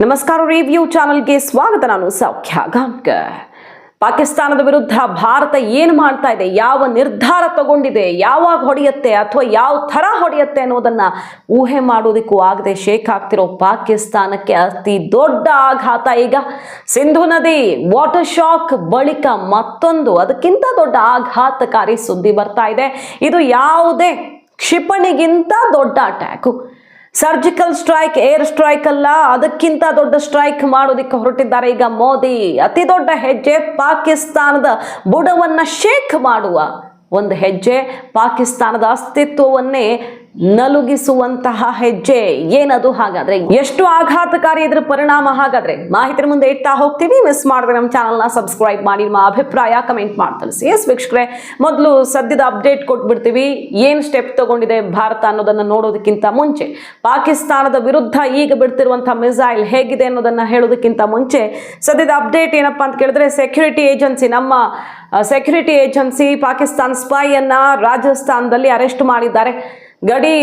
ನಮಸ್ಕಾರ ರಿವ್ಯೂ ಚಾನಲ್ಗೆ ಸ್ವಾಗತ, ನಾನು ಸೌಖ್ಯ ಗಾಂವ್ಕರ್ ಪಾಕಿಸ್ತಾನದ ವಿರುದ್ಧ ಭಾರತ ಏನು ಮಾಡ್ತಾ ಇದೆ, ಯಾವ ನಿರ್ಧಾರ ತಗೊಂಡಿದೆ, ಯಾವಾಗ ಹೊಡೆಯುತ್ತೆ, ಅಥವಾ ಯಾವ ಥರ ಹೊಡೆಯುತ್ತೆ ಅನ್ನೋದನ್ನ ಊಹೆ ಮಾಡೋದಕ್ಕೂ ಆಗದೆ ಶೇಕ್ ಆಗ್ತಿರೋ ಪಾಕಿಸ್ತಾನಕ್ಕೆ ಅತಿ ದೊಡ್ಡ ಆಘಾತ ಈಗ. ಸಿಂಧು ನದಿ, ವಾಟರ್ ಶಾಕ್ ಬಳಿಕ ಮತ್ತೊಂದು, ಅದಕ್ಕಿಂತ ದೊಡ್ಡ ಆಘಾತಕಾರಿ ಸುದ್ದಿ ಬರ್ತಾ ಇದೆ. ಇದು ಯಾವುದೇ ಕ್ಷಿಪಣಿಗಿಂತ ದೊಡ್ಡ attack surgical strike air strike ಅಲ್ಲ, ಅದಕ್ಕಿಂತ ದೊಡ್ಡ ಸ್ಟ್ರೈಕ್ ಮಾಡೋದಿಕ್ಕೆ ಹೊರಟಿದ್ದಾರೆ ಈಗ ಮೋದಿ. ಅತಿ ದೊಡ್ಡ ಹೆಜ್ಜೆ ಪಾಕಿಸ್ತಾನದ ಬುಡವನ್ನ ಶೇಕ್ ಮಾಡುವ ಒಂದು ಹೆಜ್ಜೆ. ಪಾಕಿಸ್ತಾನದ ಅಸ್ತಿತ್ವವನ್ನೇ ನಲುಗಿಸುವಂತಹ ಹೆಜ್ಜೆ. ಏನದು ಹಾಗಾದ್ರೆ? ಎಷ್ಟು ಆಘಾತಕಾರಿ ಇದ್ರ ಪರಿಣಾಮ ಹಾಗಾದ್ರೆ? ಮಾಹಿತಿ ಮುಂದೆ ಇಡ್ತಾ ಹೋಗ್ತೀವಿ. ಮಿಸ್ ಮಾಡಿದ್ರೆ ನಮ್ಮ ಚಾನಲ್ನ ಸಬ್ಸ್ಕ್ರೈಬ್ ಮಾಡಿ, ನಿಮ್ಮ ಅಭಿಪ್ರಾಯ ಕಮೆಂಟ್ ಮಾಡಿ ತಿಳಿಸಿ. ಎಸ್ ವೀಕ್ಷಕರೇ, ಮೊದಲು ಸದ್ಯದ ಅಪ್ಡೇಟ್ ಕೊಟ್ಬಿಡ್ತೀವಿ. ಏನು ಸ್ಟೆಪ್ ತಗೊಂಡಿದೆ ಭಾರತ ಅನ್ನೋದನ್ನ ನೋಡೋದಕ್ಕಿಂತ ಮುಂಚೆ? ಪಾಕಿಸ್ತಾನದ ವಿರುದ್ಧ ಈಗ ಬಿಡ್ತಿರುವಂತಹ ಮಿಸೈಲ್ ಹೇಗಿದೆ ಅನ್ನೋದನ್ನ ಹೇಳೋದಕ್ಕಿಂತ ಮುಂಚೆ, ಸದ್ಯದ ಅಪ್ಡೇಟ್ ಏನಪ್ಪಾ ಅಂತ ಕೇಳಿದ್ರೆ ಸೆಕ್ಯೂರಿಟಿ ಏಜೆನ್ಸಿ ನಮ್ಮ ಸೆಕ್ಯೂರಿಟಿ ಏಜೆನ್ಸಿ ಪಾಕಿಸ್ತಾನ ಸ್ಪೈಯನ್ನ ರಾಜಸ್ಥಾನದಲ್ಲಿ ಅರೆಸ್ಟ್ ಮಾಡಿದ್ದಾರೆ. ಗಡಿ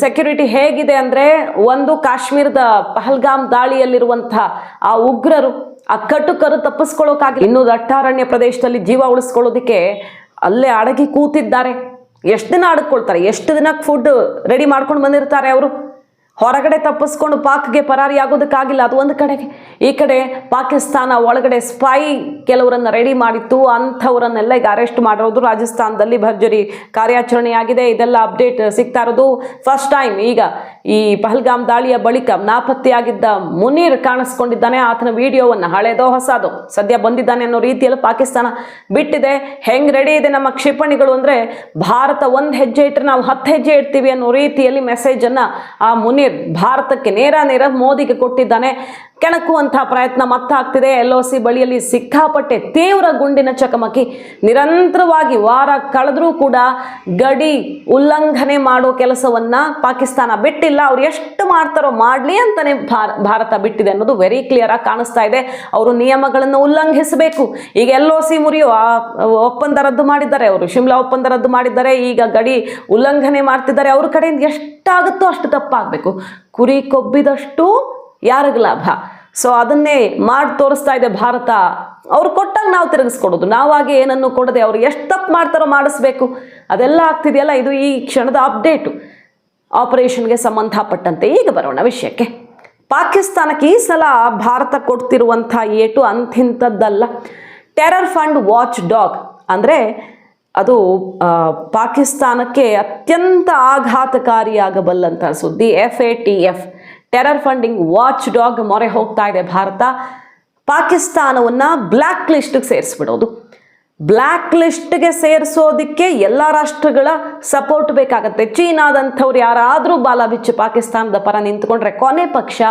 ಸೆಕ್ಯೂರಿಟಿ ಹೇಗಿದೆ ಅಂದ್ರೆ ಒಂದು ಕಾಶ್ಮೀರದ ಪಹಲ್ಗಾಮ್ ದಾಳಿಯಲ್ಲಿರುವಂತಹ ಆ ಉಗ್ರರು ಆ ಕಟುಕರು ತಪ್ಪಿಸ್ಕೊಳ್ಳೋಕ್ಕಾಗಿ ಇನ್ನೂ ದಟ್ಟಾರಣ್ಯ ಪ್ರದೇಶದಲ್ಲಿ ಜೀವ ಉಳಿಸ್ಕೊಳ್ಳೋದಕ್ಕೆ ಅಲ್ಲೇ ಅಡಗಿ ಕೂತಿದ್ದಾರೆ. ಎಷ್ಟು ದಿನ ಅಡ್ಕೊಳ್ತಾರೆ ಎಷ್ಟು ದಿನಕ್ಕೆ ಫುಡ್ ರೆಡಿ ಮಾಡ್ಕೊಂಡು ಬಂದಿರ್ತಾರೆ ಅವರು? ಹೊರಗಡೆ ತಪ್ಪಿಸ್ಕೊಂಡು ಪಾಕ್ಗೆ ಪರಾರಿ ಆಗೋದಕ್ಕಾಗಿಲ್ಲ, ಅದು ಒಂದು ಕಡೆಗೆ. ಈ ಕಡೆ ಪಾಕಿಸ್ತಾನ ಒಳಗಡೆ ಸ್ಪೈ ಕೆಲವರನ್ನ ರೆಡಿ ಮಾಡಿತ್ತು, ಅಂಥವರನ್ನೆಲ್ಲ ಈಗ ಅರೆಸ್ಟ್ ಮಾಡಿರೋದು ರಾಜಸ್ಥಾನದಲ್ಲಿ ಭರ್ಜರಿ ಕಾರ್ಯಾಚರಣೆಯಾಗಿದೆ. ಇದೆಲ್ಲ ಅಪ್ಡೇಟ್ ಸಿಗ್ತಾ ಇರೋದು ಫಸ್ಟ್ ಟೈಮ್ ಈಗ ಈ ಪಹಲ್ಗಾಮ್ ದಾಳಿಯ ಬಳಿಕ ನಾಪತ್ತೆಯಾಗಿದ್ದ ಮುನೀರ್ ಕಾಣಿಸ್ಕೊಂಡಿದ್ದಾನೆ. ಆತನ ವಿಡಿಯೋವನ್ನು ಹಳೇದೋ ಹೊಸದು ಸದ್ಯ ಬಂದಿದ್ದಾನೆ ಅನ್ನೋ ರೀತಿಯಲ್ಲಿ ಪಾಕಿಸ್ತಾನ ಬಿಟ್ಟಿದೆ. ಹೆಂಗೆ ರೆಡಿ ಇದೆ ನಮ್ಮ ಕ್ಷಿಪಣಿಗಳು ಅಂದರೆ, ಭಾರತ ಒಂದು ಹೆಜ್ಜೆ ಇಟ್ಟರೆ ನಾವು ಹತ್ತು ಹೆಜ್ಜೆ ಇಡ್ತೀವಿ ಅನ್ನೋ ರೀತಿಯಲ್ಲಿ ಮೆಸೇಜನ್ನು ಆ ಮುನೀರ್ ಭಾರತಕ್ಕೆ ನೇರ ನೇರ ಮೋದಿಗೆ ಕೊಟ್ಟಿದ್ದಾನೆ. ಕೆಣಕುವಂತಹ ಪ್ರಯತ್ನ ಮತ್ತಾಗ್ತಿದೆ. ಎಲ್ ಒ ಸಿ ಬಳಿಯಲ್ಲಿ ಸಿಕ್ಕಾಪಟ್ಟೆ ತೀವ್ರ ಗುಂಡಿನ ಚಕಮಕಿ. ನಿರಂತರವಾಗಿ ವಾರ ಕಳೆದ್ರೂ ಕೂಡ ಗಡಿ ಉಲ್ಲಂಘನೆ ಮಾಡೋ ಕೆಲಸವನ್ನ ಪಾಕಿಸ್ತಾನ ಬಿಟ್ಟಿಲ್ಲ. ಅವ್ರು ಎಷ್ಟು ಮಾಡ್ತಾರೋ ಮಾಡಲಿ ಅಂತಾನೆ ಭಾರತ ಬಿಟ್ಟಿದೆ ಅನ್ನೋದು ವೆರಿ ಕ್ಲಿಯರ್ ಆಗಿ ಕಾಣಿಸ್ತಾ ಇದೆ. ಅವರು ನಿಯಮಗಳನ್ನು ಉಲ್ಲಂಘಿಸಬೇಕು. ಈಗ ಎಲ್ ಒ ಸಿ ಮುರಿಯೋ ಒಪ್ಪಂದ ರದ್ದು ಮಾಡಿದ್ದಾರೆ. ಅವರು ಶಿಮ್ಲಾ ಒಪ್ಪಂದ ರದ್ದು ಮಾಡಿದ್ದಾರೆ. ಈಗ ಗಡಿ ಉಲ್ಲಂಘನೆ ಮಾಡ್ತಿದ್ದಾರೆ. ಅವ್ರ ಕಡೆಯಿಂದ ಎಷ್ಟಾಗುತ್ತೋ ಅಷ್ಟು ತಪ್ಪಾಗಬೇಕು. ಕುರಿ ಕೊಬ್ಬಿದಷ್ಟು ಯಾರಿಗ ಲಾಭ. ಸೊ ಅದನ್ನೇ ಮಾಡಿ ತೋರಿಸ್ತಾ ಇದೆ ಭಾರತ. ಅವ್ರು ಕೊಟ್ಟಾಗ ನಾವು ತಿರುಗಿಸ್ಕೊಡೋದು. ನಾವಾಗಿ ಏನನ್ನು ಕೊಡದೆ ಅವ್ರು ಎಷ್ಟು ತಪ್ಪು ಮಾಡ್ತಾರೋ ಮಾಡಿಸ್ಬೇಕು. ಅದೆಲ್ಲ ಆಗ್ತಿದೆಯಲ್ಲ, ಇದು ಈ ಕ್ಷಣದ ಅಪ್ಡೇಟು. ಆಪರೇಷನ್ಗೆ ಸಂಬಂಧಪಟ್ಟಂತೆ. ಈಗ ಬರೋಣ ವಿಷಯಕ್ಕೆ. ಪಾಕಿಸ್ತಾನಕ್ಕೆ ಈ ಸಲ ಭಾರತ ಕೊಡ್ತಿರುವಂಥ ಏಟು ಅಂತಿಂಥದ್ದಲ್ಲ. Terror fund watchdog. ಅಂದರೆ ಅದು ಪಾಕಿಸ್ತಾನಕ್ಕೆ ಅತ್ಯಂತ ಆಘಾತಕಾರಿಯಾಗಬಲ್ಲಂತಹ ಸುದ್ದಿ. F A T F terror funding watchdog ಮೊರೆ ಹೋಗ್ತಾ ಇದೆ ಭಾರತ. ಪಾಕಿಸ್ತಾನವನ್ನು ಬ್ಲ್ಯಾಕ್ ಲಿಸ್ಟ್ಗೆ ಸೇರಿಸ್ಬಿಡೋದು. ಬ್ಲ್ಯಾಕ್ ಲಿಸ್ಟ್ಗೆ ಸೇರಿಸೋದಕ್ಕೆ ಎಲ್ಲ ರಾಷ್ಟ್ರಗಳ ಸಪೋರ್ಟ್ ಬೇಕಾಗತ್ತೆ. ಚೀನಾದಂಥವ್ರು ಯಾರಾದರೂ ಬಾಲ ಪಾಕಿಸ್ತಾನದ ಪರ ನಿಂತ್ಕೊಂಡ್ರೆ ಕೊನೆ ಪಕ್ಷ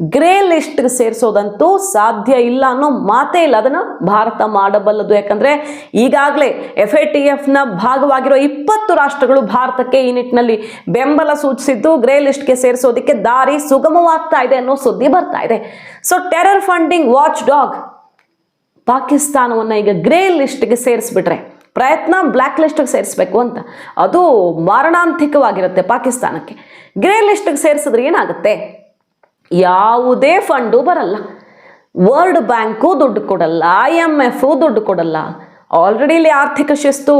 ಗ್ರೇ ಲಿಸ್ಟ್ಗೆ ಸೇರಿಸೋದಂತೂ ಸಾಧ್ಯ ಇಲ್ಲ ಅನ್ನೋ ಮಾತೇ ಇಲ್ಲ. ಅದನ್ನು ಭಾರತ ಮಾಡಬಲ್ಲದು. ಯಾಕಂದರೆ ಈಗಾಗಲೇ ಎಫ್ ಎ ಟಿ ಎಫ್ನ ಭಾಗವಾಗಿರೋ ಇಪ್ಪತ್ತು ರಾಷ್ಟ್ರಗಳು ಭಾರತಕ್ಕೆ ಈ ನಿಟ್ಟಿನಲ್ಲಿ ಬೆಂಬಲ ಸೂಚಿಸಿದ್ದು. ಗ್ರೇ ಲಿಸ್ಟ್ಗೆ ಸೇರಿಸೋದಕ್ಕೆ ದಾರಿ ಸುಗಮವಾಗ್ತಾ ಇದೆ ಅನ್ನೋ ಸುದ್ದಿ ಬರ್ತಾ ಇದೆ. So terror funding watch dog ಪಾಕಿಸ್ತಾನವನ್ನು ಈಗ ಗ್ರೇ ಲಿಸ್ಟ್ಗೆ ಸೇರಿಸ್ಬಿಟ್ರೆ ಪ್ರಯತ್ನ ಬ್ಲ್ಯಾಕ್ ಲಿಸ್ಟ್ಗೆ ಸೇರಿಸ್ಬೇಕು ಅಂತ. ಅದು ಮಾರಣಾಂತಿಕವಾಗಿರುತ್ತೆ ಪಾಕಿಸ್ತಾನಕ್ಕೆ. ಗ್ರೇ ಲಿಸ್ಟ್ಗೆ ಸೇರಿಸಿದ್ರೆ ಏನಾಗುತ್ತೆ? ಯಾವುದೇ ಫಂಡು ಬರಲ್ಲ. ವರ್ಲ್ಡ್ ಬ್ಯಾಂಕು ದುಡ್ಡು ಕೊಡಲ್ಲ, ಐ ಎಂ ಎಫು ದುಡ್ಡು ಕೊಡಲ್ಲ. ಆಲ್ರೆಡಿ ಇಲ್ಲಿ ಆರ್ಥಿಕ ಶಿಸ್ತು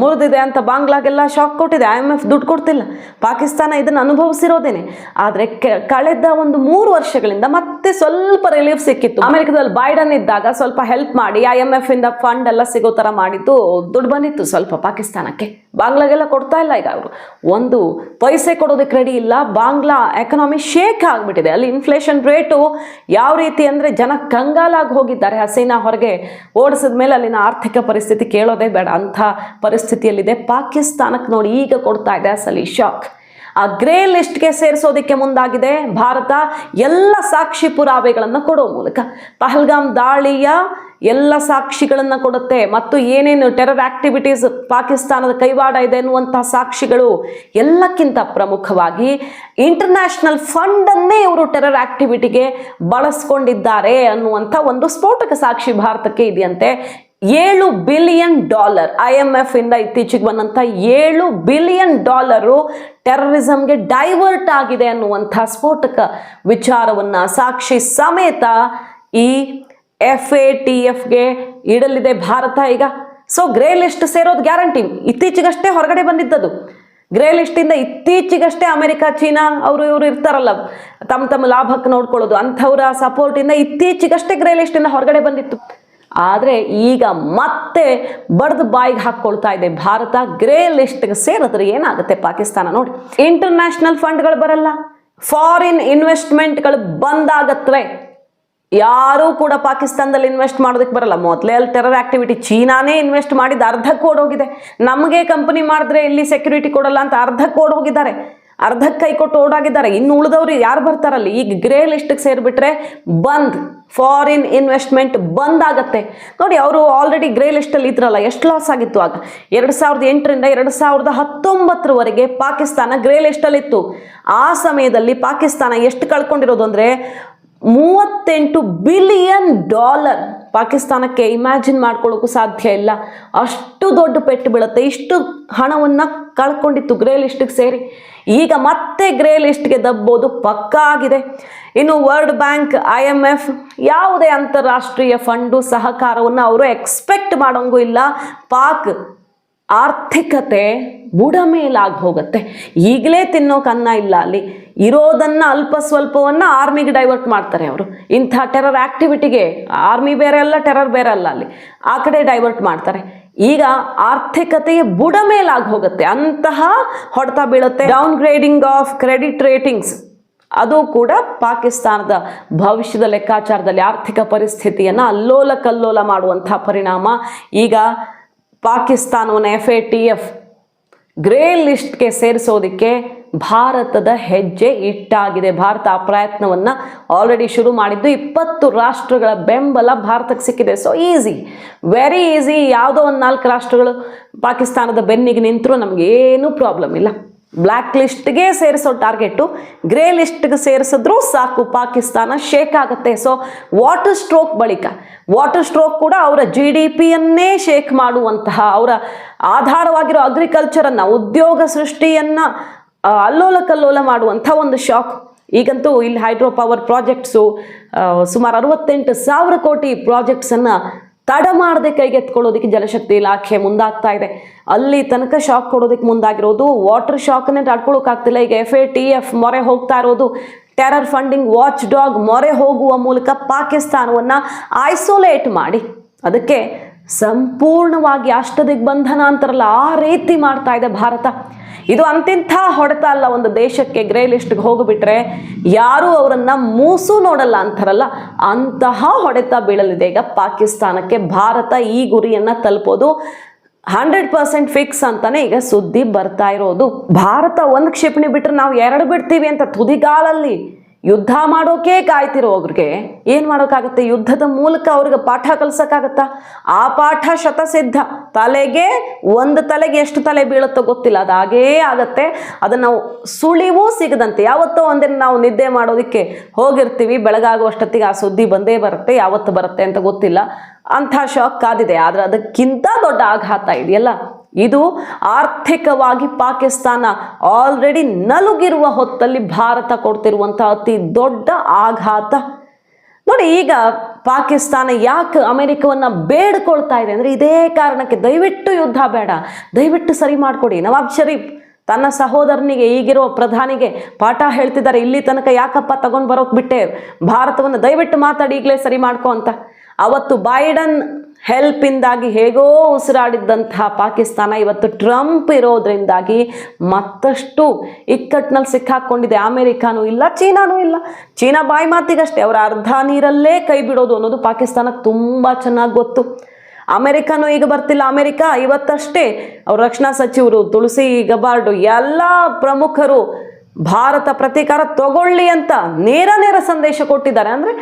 ಮುರಿದಿದೆ ಅಂತ ಬಾಂಗ್ಲಾಗೆಲ್ಲ ಶಾಕ್ ಕೊಟ್ಟಿದೆ. ಐ ಎಂ ಎಫ್ ದುಡ್ಡು ಕೊಡ್ತಿಲ್ಲ. ಪಾಕಿಸ್ತಾನ ಇದನ್ನು ಅನುಭವಿಸಿರೋದೇನೆ. ಆದರೆ ಕಳೆದ ಒಂದು ಮೂರು ವರ್ಷಗಳಿಂದ ಮತ್ತೆ ಸ್ವಲ್ಪ ರಿಲೀಫ್ ಸಿಕ್ಕಿತ್ತು. ಅಮೆರಿಕದಲ್ಲಿ ಬೈಡನ್ ಇದ್ದಾಗ ಸ್ವಲ್ಪ ಹೆಲ್ಪ್ ಮಾಡಿ ಐ ಎಂ ಎಫ್ ಇಂದ ಫಂಡ್ ಎಲ್ಲ ಸಿಗೋ ತರ ಮಾಡಿದ್ದು ದುಡ್ಡು ಬಂದಿತ್ತು ಸ್ವಲ್ಪ ಪಾಕಿಸ್ತಾನಕ್ಕೆ. ಬಾಂಗ್ಲಾಗೆಲ್ಲ ಕೊಡ್ತಾ ಇಲ್ಲ ಈಗ ಅವರು. ಒಂದು ಪೈಸೆ ಕೊಡೋದಕ್ಕೆ ರೆಡಿ ಇಲ್ಲ, ಬಾಂಗ್ಲಾ ಎಕನಾಮಿ ಶೇಕ್ ಆಗಿಬಿಟ್ಟಿದೆ. ಅಲ್ಲಿ ಇನ್ಫ್ಲೇಷನ್ ರೇಟು ಯಾವ ರೀತಿ ಅಂದರೆ ಜನ ಕಂಗಾಲಾಗಿ ಹೋಗಿದ್ದಾರೆ. ಹಸೀನಾ ಹೊರಗೆ ಓಡಿಸಿದ ಮೇಲೆ ಅಲ್ಲಿನ ಆರ್ಥಿಕ ಪರಿಸ್ಥಿತಿ ಕೇಳೋದೇ ಬೇಡ. ಅಂಥ ಪರಿಸ್ಥಿತಿಯಲ್ಲಿದೆ. ಪಾಕಿಸ್ತಾನಕ್ಕೆ ನೋಡಿ ಈಗ ಕೊಡ್ತಾ ಇದೆ ಅಸಲಿ ಶಾಕ್ ಆ ಗ್ರೇ ಲಿಸ್ಟ್ಗೆ ಸೇರಿಸೋದಕ್ಕೆ ಮುಂದಾಗಿದೆ. ಭಾರತ ಎಲ್ಲ ಸಾಕ್ಷಿ ಪುರಾವೆಗಳನ್ನು ಕೊಡೋ ಮೂಲಕ. ಪಹಲ್ಗಾಮ್ ದಾಳಿಯ ಎಲ್ಲ ಸಾಕ್ಷಿಗಳನ್ನು ಕೊಡುತ್ತೆ. ಮತ್ತು ಏನೇನು ಟೆರರ್ ಆಕ್ಟಿವಿಟೀಸ್ ಪಾಕಿಸ್ತಾನದ ಕೈವಾಡ ಇದೆ ಅನ್ನುವಂಥ ಸಾಕ್ಷಿಗಳು ಎಲ್ಲಕ್ಕಿಂತ ಪ್ರಮುಖವಾಗಿ ಇಂಟರ್ನ್ಯಾಷನಲ್ ಫಂಡನ್ನೇ ಇವರು ಟೆರರ್ ಆಕ್ಟಿವಿಟಿಗೆ ಬಳಸ್ಕೊಂಡಿದ್ದಾರೆ ಅನ್ನುವಂಥ ಒಂದು ಸ್ಫೋಟಕ ಸಾಕ್ಷಿ ಭಾರತಕ್ಕೆ ಇದೆಯಂತೆ. ಏಳು billion dollar I M F ಇಂದ ಇತ್ತೀಚೆಗೆ ಬಂದಂಥ ಏಳು ಬಿಲಿಯನ್ ಡಾಲರು ಟೆರರಿಸಂಗೆ ಡೈವರ್ಟ್ ಆಗಿದೆ ಅನ್ನುವಂಥ ಸ್ಫೋಟಕ ವಿಚಾರವನ್ನ ಸಾಕ್ಷಿ ಸಮೇತ ಈ ಎಫ್ ಎ ಟಿ ಎಫ್ಗೆ ಇಡಲಿದೆ ಭಾರತ ಈಗ. ಸೊ ಗ್ರೇ ಲಿಸ್ಟ್ ಸೇರೋದು ಗ್ಯಾರಂಟಿ ಇತ್ತೀಚೆಗಷ್ಟೇ ಹೊರಗಡೆ ಬಂದಿದ್ದದು. ಗ್ರೇ ಲಿಸ್ಟಿಂದ ಇತ್ತೀಚೆಗಷ್ಟೇ ಅಮೆರಿಕ, ಚೀನಾ ಅವರು ಇವರು ಇರ್ತಾರಲ್ಲ ತಮ್ಮ ತಮ್ಮ ಲಾಭಕ್ಕೆ ನೋಡ್ಕೊಳ್ಳೋದು. ಅಂಥವ್ರ ಸಪೋರ್ಟಿಂದ ಇತ್ತೀಚೆಗಷ್ಟೇ ಗ್ರೇ ಲಿಸ್ಟಿಂದ ಹೊರಗಡೆ ಬಂದಿತ್ತು. ಆದರೆ ಈಗ ಮತ್ತೆ ಬಡ್ದು ಬಾಯಿಗೆ ಹಾಕ್ಕೊಳ್ತಾ ಇದೆ ಭಾರತ. ಗ್ರೇ ಲಿಸ್ಟ್ಗೆ ಸೇರಿದ್ರೆ ಏನಾಗುತ್ತೆ ಪಾಕಿಸ್ತಾನ ನೋಡಿ. ಇಂಟರ್ನ್ಯಾಷನಲ್ ಫಂಡ್ಗಳು ಬರಲ್ಲ. ಫಾರಿನ್ ಇನ್ವೆಸ್ಟ್ಮೆಂಟ್ಗಳು ಬಂದಾಗತ್ವೆ. ಯಾರೂ ಕೂಡ ಪಾಕಿಸ್ತಾನದಲ್ಲಿ ಇನ್ವೆಸ್ಟ್ ಮಾಡೋದಕ್ಕೆ ಬರಲ್ಲ. ಮೊದಲೇ ಅಲ್ಲಿ ಟೆರರ್ ಆಕ್ಟಿವಿಟಿ ಚೀನಾನೇ ಇನ್ವೆಸ್ಟ್ ಮಾಡಿದ್ದು ಅರ್ಧಕ್ಕೆ ಓಡೋಗಿದೆ ನಮಗೆ ಕಂಪನಿ ಮಾಡಿದ್ರೆ ಇಲ್ಲಿ ಸೆಕ್ಯೂರಿಟಿ ಕೊಡಲ್ಲ ಅಂತ ಅರ್ಧಕ್ಕೆ ಓಡೋಗಿದ್ದಾರೆ ಅರ್ಧಕ್ಕೆ ಕೈ ಕೊಟ್ಟು ಓಡಾಗಿದ್ದಾರೆ. ಇನ್ನು ಉಳಿದವರು ಯಾರು ಬರ್ತಾರಲ್ಲಿ? ಈಗ ಗ್ರೇ ಲಿಸ್ಟ್ಗೆ ಸೇರಿಬಿಟ್ರೆ ಬಂದ್ ಫಾರಿನ್ ಇನ್ವೆಸ್ಟ್ಮೆಂಟ್ ಬಂದ್ ಆಗತ್ತೆ. ನೋಡಿ, ಅವರು ಆಲ್ರೆಡಿ ಗ್ರೇ ಲಿಸ್ಟಲ್ಲಿ ಇದ್ರಲ್ಲ, ಎಷ್ಟು ಲಾಸ್ ಆಗಿತ್ತು ಆಗ? ಎರಡು ಸಾವಿರದ ಎಂಟರಿಂದ ಎರಡು ಸಾವಿರದ ಹತ್ತೊಂಬತ್ತರವರೆಗೆ ಪಾಕಿಸ್ತಾನ ಗ್ರೇ ಲಿಸ್ಟಲ್ಲಿತ್ತು ಆ ಸಮಯದಲ್ಲಿ ಪಾಕಿಸ್ತಾನ ಎಷ್ಟು ಕಳ್ಕೊಂಡಿರೋದು ಅಂದರೆ ಮೂವತ್ತೆಂಟು ಬಿಲಿಯನ್ ಡಾಲರ್ ಪಾಕಿಸ್ತಾನಕ್ಕೆ ಇಮ್ಯಾಜಿನ್ ಮಾಡ್ಕೊಳ್ಳೋಕ್ಕೂ ಸಾಧ್ಯ ಇಲ್ಲ. ಅಷ್ಟು ದೊಡ್ಡ ಪೆಟ್ಟು ಬೀಳುತ್ತೆ. ಇಷ್ಟು ಹಣವನ್ನು ಕಳ್ಕೊಂಡಿತ್ತು ಗ್ರೇ ಲಿಸ್ಟಿಗೆ ಸೇರಿ. ಈಗ ಮತ್ತೆ ಗ್ರೇ ಲಿಸ್ಟ್ಗೆ ದಬ್ಬೋದು ಪಕ್ಕ ಆಗಿದೆ. ಇನ್ನು world bank I M F ಯಾವುದೇ ಅಂತಾರಾಷ್ಟ್ರೀಯ ಫಂಡು ಸಹಕಾರವನ್ನು ಅವರು ಎಕ್ಸ್ಪೆಕ್ಟ್ ಮಾಡೋಂಗೂ ಇಲ್ಲ. ಪಾಕ್ ಆರ್ಥಿಕತೆ ಬುಡಮೇಲಾಗಿ ಹೋಗುತ್ತೆ. ಈಗಲೇ ತಿನ್ನೋಕೆ ಅನ್ನ ಇಲ್ಲ ಅಲ್ಲಿ. ಇರೋದನ್ನು ಅಲ್ಪ ಸ್ವಲ್ಪವನ್ನು ಆರ್ಮಿಗೆ ಡೈವರ್ಟ್ ಮಾಡ್ತಾರೆ ಅವರು. ಇಂಥ ಟೆರರ್ ಆ್ಯಕ್ಟಿವಿಟಿಗೆ ಆರ್ಮಿ ಬೇರೆ ಅಲ್ಲ ಟೆರರ್ ಬೇರೆ ಅಲ್ಲ ಅಲ್ಲಿ. ಆ ಕಡೆ ಡೈವರ್ಟ್ ಮಾಡ್ತಾರೆ. ಈಗ ಆರ್ಥಿಕತೆಯ ಬುಡಮೇಲಾಗಿ ಹೋಗುತ್ತೆ ಅಂತಹ ಹೊಡೆತ ಬೀಳುತ್ತೆ. Downgrading of credit ratings ಅದು ಕೂಡ ಪಾಕಿಸ್ತಾನದ ಭವಿಷ್ಯದ ಲೆಕ್ಕಾಚಾರದಲ್ಲಿ ಆರ್ಥಿಕ ಪರಿಸ್ಥಿತಿಯನ್ನು ಅಲ್ಲೋಲ ಕಲ್ಲೋಲ ಮಾಡುವಂತಹ ಪರಿಣಾಮ. ಈಗ ಪಾಕಿಸ್ತಾನವನ್ನು F A T F grey ಲಿಸ್ಟ್ಗೆ ಸೇರಿಸೋದಕ್ಕೆ ಭಾರತದ ಹೆಜ್ಜೆ ಇಟ್ಟಾಗಿದೆ. ಭಾರತ ಆ ಪ್ರಯತ್ನವನ್ನು ಆಲ್ರೆಡಿ ಶುರು ಮಾಡಿದ್ದು ಇಪ್ಪತ್ತು ರಾಷ್ಟ್ರಗಳ ಬೆಂಬಲ ಭಾರತಕ್ಕೆ ಸಿಕ್ಕಿದೆ. ಸೊ ಈಸಿ ವೆರಿ ಈಸಿ ಯಾವುದೋ ಒಂದು ನಾಲ್ಕು ರಾಷ್ಟ್ರಗಳು ಪಾಕಿಸ್ತಾನದ ಬೆನ್ನಿಗೆ ನಿಂತರೂ ನಮಗೇನೂ ಪ್ರಾಬ್ಲಮ್ ಇಲ್ಲ. ಬ್ಲ್ಯಾಕ್ ಲಿಸ್ಟ್ಗೆ ಸೇರಿಸೋ ಟಾರ್ಗೆಟು ಗ್ರೇ ಲಿಸ್ಟ್ಗೆ ಸೇರಿಸಿದ್ರೂ ಸಾಕು, ಪಾಕಿಸ್ತಾನ ಶೇಕ್ ಆಗುತ್ತೆ. ಸೊ ವಾಟರ್ ಸ್ಟ್ರೋಕ್ ಬಳಿಕ ವಾಟರ್ ಸ್ಟ್ರೋಕ್ ಕೂಡ ಅವರ ಜಿ ಡಿ ಪಿಯನ್ನೇ ಶೇಕ್ ಮಾಡುವಂತಹ, ಅವರ ಆಧಾರವಾಗಿರೋ ಅಗ್ರಿಕಲ್ಚರನ್ನು ಉದ್ಯೋಗ ಸೃಷ್ಟಿಯನ್ನು ಅಲ್ಲೋಲ ಕಲ್ಲೋಲ ಮಾಡುವಂಥ ಒಂದು ಶಾಕ್ ಈಗಂತೂ ಇಲ್ಲಿ ಹೈಡ್ರೋ ಪವರ್ ಪ್ರಾಜೆಕ್ಟ್ಸು ಸುಮಾರು ಅರವತ್ತೆಂಟು ಸಾವಿರ ಕೋಟಿ ಪ್ರಾಜೆಕ್ಟ್ಸನ್ನು ತಡ ಮಾಡದೆ ಕೈಗೆತ್ಕೊಳ್ಳೋದಕ್ಕೆ ಜಲಶಕ್ತಿ ಇಲಾಖೆ ಮುಂದಾಗ್ತಾ ಇದೆ. ಅಲ್ಲಿ ತನಕ ಶಾಕ್ ಕೊಡೋದಕ್ಕೆ ಮುಂದಾಗಿರೋದು ವಾಟರ್ ಶಾಕನ್ನೇ ತಡ್ಕೊಳ್ಳೋಕ್ಕಾಗ್ತಿಲ್ಲ ಈಗ ಎಫ್ ಎ ಟಿ ಎಫ್ ಮೊರೆ ಹೋಗ್ತಾ ಇರೋದು. ಟೆರರ್ ಫಂಡಿಂಗ್ ವಾಚ್ ಡಾಗ್ ಮೊರೆ ಹೋಗುವ ಮೂಲಕ ಪಾಕಿಸ್ತಾನವನ್ನು ಐಸೋಲೇಟ್ ಮಾಡಿ. ಅದಕ್ಕೆ ಸಂಪೂರ್ಣವಾಗಿ ಅಷ್ಟದಿಗ್ಬಂಧನ ಅಂತಾರಲ್ಲ, ಆ ರೀತಿ ಮಾಡ್ತಾ ಇದೆ ಭಾರತ. ಇದು ಅಂತಿಂಥ ಹೊಡೆತ ಅಲ್ಲ, ಒಂದು ದೇಶಕ್ಕೆ ಗ್ರೇ ಲಿಸ್ಟ್ಗೆ ಹೋಗಿಬಿಟ್ರೆ ಯಾರೂ ಅವರನ್ನು ಮೂಸು ನೋಡಲ್ಲ ಅಂತಾರಲ್ಲ, ಅಂತಹ ಹೊಡೆತ ಬೀಳಲಿದೆ. ಈಗ ಪಾಕಿಸ್ತಾನಕ್ಕೆ ಭಾರತ ಈ ಗುರಿಯನ್ನು ತಲುಪೋದು ಹಂಡ್ರೆಡ್ ಪರ್ಸೆಂಟ್ ಫಿಕ್ಸ್ ಅಂತಾನೆ ಈಗ ಸುದ್ದಿ ಬರ್ತಾ ಇರೋದು. ಭಾರತ ಒಂದು ಕ್ಷಿಪಣಿ ಬಿಟ್ಟರೆ ನಾವು ಎರಡು ಬಿಡ್ತೀವಿ ಅಂತ ತುದಿಗಾಲಲ್ಲಿ ಯುದ್ಧ ಮಾಡೋಕೆ ಕಾಯ್ತಿರೋ ಅವ್ರಿಗೆ ಏನು ಮಾಡೋಕ್ಕಾಗತ್ತೆ? ಯುದ್ಧದ ಮೂಲಕ ಅವ್ರಿಗೆ ಪಾಠ ಕಲ್ಸಕ್ಕಾಗತ್ತ? ಆ ಪಾಠ ಶತಸಿದ್ಧ. ತಲೆಗೆ, ಒಂದು ತಲೆಗೆ ಎಷ್ಟು ತಲೆ ಬೀಳುತ್ತೋ ಗೊತ್ತಿಲ್ಲ. ಅದು ಹಾಗೇ ಆಗತ್ತೆ. ಅದನ್ನು ನಾವು ಸುಳಿವೂ ಸಿಗದಂತೆ. ಯಾವತ್ತೋ ಒಂದಿನ ನಾವು ನಿದ್ದೆ ಮಾಡೋದಕ್ಕೆ ಹೋಗಿರ್ತೀವಿ. ಬೆಳಗಾಗುವಷ್ಟೊತ್ತಿಗೆ ಆ ಸುದ್ದಿ ಬಂದೇ ಬರುತ್ತೆ. ಯಾವತ್ತು ಬರುತ್ತೆ ಅಂತ ಗೊತ್ತಿಲ್ಲ. ಅಂಥ ಶಾಕ್ ಕಾದಿದೆ. ಆದರೆ ಅದಕ್ಕಿಂತ ದೊಡ್ಡ ಆಘಾತ ಇದೆಯಲ್ಲ? ಇದು ಆರ್ಥಿಕವಾಗಿ ಪಾಕಿಸ್ತಾನ ಆಲ್ರೆಡಿ ನಲುಗಿರುವ ಹೊತ್ತಲ್ಲಿ ಭಾರತ ಕೊಡ್ತಿರುವಂಥ ಅತಿ ದೊಡ್ಡ ಆಘಾತ. ನೋಡಿ, ಈಗ ಪಾಕಿಸ್ತಾನ ಯಾಕೆ ಅಮೆರಿಕವನ್ನು ಬೇಡ್ಕೊಳ್ತಾ ಇದೆ ಅಂದರೆ ಇದೇ ಕಾರಣಕ್ಕೆ. ದಯವಿಟ್ಟು ಯುದ್ಧ ಬೇಡ. ದಯವಿಟ್ಟು ಸರಿ ಮಾಡಿಕೊಡಿ. ನವಾಬ್ ಶರೀಫ್ ತನ್ನ ಸಹೋದರನಿಗೆ ಈಗಿರೋ ಪ್ರಧಾನಿಗೆ ಪಾಠ ಹೇಳ್ತಿದ್ದಾರೆ. ಇಲ್ಲಿ ತನಕ ಯಾಕಪ್ಪ ತಗೊಂಡು ಬರೋಕೆ ಬಿಟ್ಟೆ? ಭಾರತವನ್ನು ದಯವಿಟ್ಟು ಮಾತಾಡಿ, ಈಗಲೇ ಸರಿ ಮಾಡ್ಕೊ ಅಂತ. ಅವತ್ತು ಬೈಡನ್ ಹೆಲ್ಪಿಂದಾಗಿ ಹೇಗೋ ಉಸಿರಾಡಿದ್ದಂತಹ ಪಾಕಿಸ್ತಾನ ಇವತ್ತು ಟ್ರಂಪ್ ಇರೋದ್ರಿಂದಾಗಿ ಮತ್ತಷ್ಟು ಇಕ್ಕಟ್ಟಿನಲ್ಲಿ ಸಿಕ್ಕಾಕೊಂಡಿದೆ. ಅಮೆರಿಕಾನೂ ಇಲ್ಲ, ಚೀನಾನೂ ಇಲ್ಲ. ಚೀನಾ ಬಾಯಿ ಮಾತಿಗಷ್ಟೇ, ಅವರ ಅರ್ಧ ನೀರಲ್ಲೇ ಕೈ ಬಿಡೋದು ಅನ್ನೋದು ಪಾಕಿಸ್ತಾನಕ್ಕೆ ತುಂಬ ಚೆನ್ನಾಗಿ ಗೊತ್ತು. ಅಮೆರಿಕನೂ ಈಗ ಬರ್ತಿಲ್ಲ. ಅಮೆರಿಕ ಇವತ್ತಷ್ಟೇ ಅವ್ರ ರಕ್ಷಣಾ ಸಚಿವರು, ತುಳಸಿ ಗಬಾರ್ಡು, ಎಲ್ಲ ಪ್ರಮುಖರು ಭಾರತ ಪ್ರತೀಕಾರ ತಗೊಳ್ಳಿ ಅಂತ ನೇರ ನೇರ ಸಂದೇಶ ಕೊಟ್ಟಿದ್ದಾರೆ. ಅಂದರೆ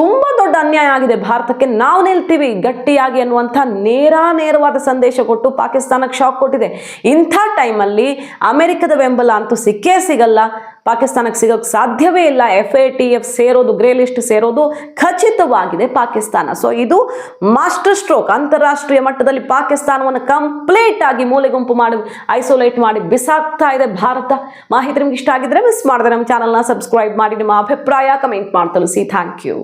ತುಂಬಾ ದೊಡ್ಡ ಅನ್ಯಾಯ ಆಗಿದೆ ಭಾರತಕ್ಕೆ. ನಾವು ನಿಲ್ತೀವಿ, ಗಟ್ಟಿಯಾಗಿ ಅನ್ನುವಂಥ ನೇರ ನೇರವಾದ ಸಂದೇಶ ಕೊಟ್ಟು ಪಾಕಿಸ್ತಾನಕ್ಕೆ ಶಾಕ್ ಕೊಟ್ಟಿದೆ. ಇಂಥ ಟೈಮಲ್ಲಿ ಅಮೆರಿಕದ ಬೆಂಬಲ ಅಂತೂ ಸಿಕ್ಕೇ ಸಿಗಲ್ಲ. ಪಾಕಿಸ್ತಾನಕ್ಕೆ ಸಿಗೋಕ್ಕೆ ಸಾಧ್ಯವೇ ಇಲ್ಲ. ಎಫ್ ಎ ಟಿ ಎಫ್ ಸೇರೋದು ಗ್ರೇ ಲಿಸ್ಟ್ ಸೇರೋದು ಖಚಿತವಾಗಿದೆ ಪಾಕಿಸ್ತಾನ. ಸೊ ಇದು ಮಾಸ್ಟರ್ ಸ್ಟ್ರೋಕ್ ಅಂತಾರಾಷ್ಟ್ರೀಯ ಮಟ್ಟದಲ್ಲಿ ಪಾಕಿಸ್ತಾನವನ್ನು ಕಂಪ್ಲೀಟ್ ಆಗಿ ಮೂಲೆ ಗುಂಪು ಮಾಡಿ ಐಸೋಲೇಟ್ ಮಾಡಿ ಬಿಸಾಕ್ತಾ ಇದೆ ಭಾರತ. ಮಾಹಿತಿ ನಿಮ್ಗೆ ಇಷ್ಟ ಆಗಿದ್ರೆ ಮಿಸ್ ಮಾಡಿದ್ರೆ ನಮ್ಮ ಚಾನಲ್ನ ಸಬ್ಸ್ಕ್ರೈಬ್ ಮಾಡಿ. ನಿಮ್ಮ ಅಭಿಪ್ರಾಯ ಕಮೆಂಟ್ ಮಾಡಿ ತಿಳಿಸಿ ಥ್ಯಾಂಕ್ ಯು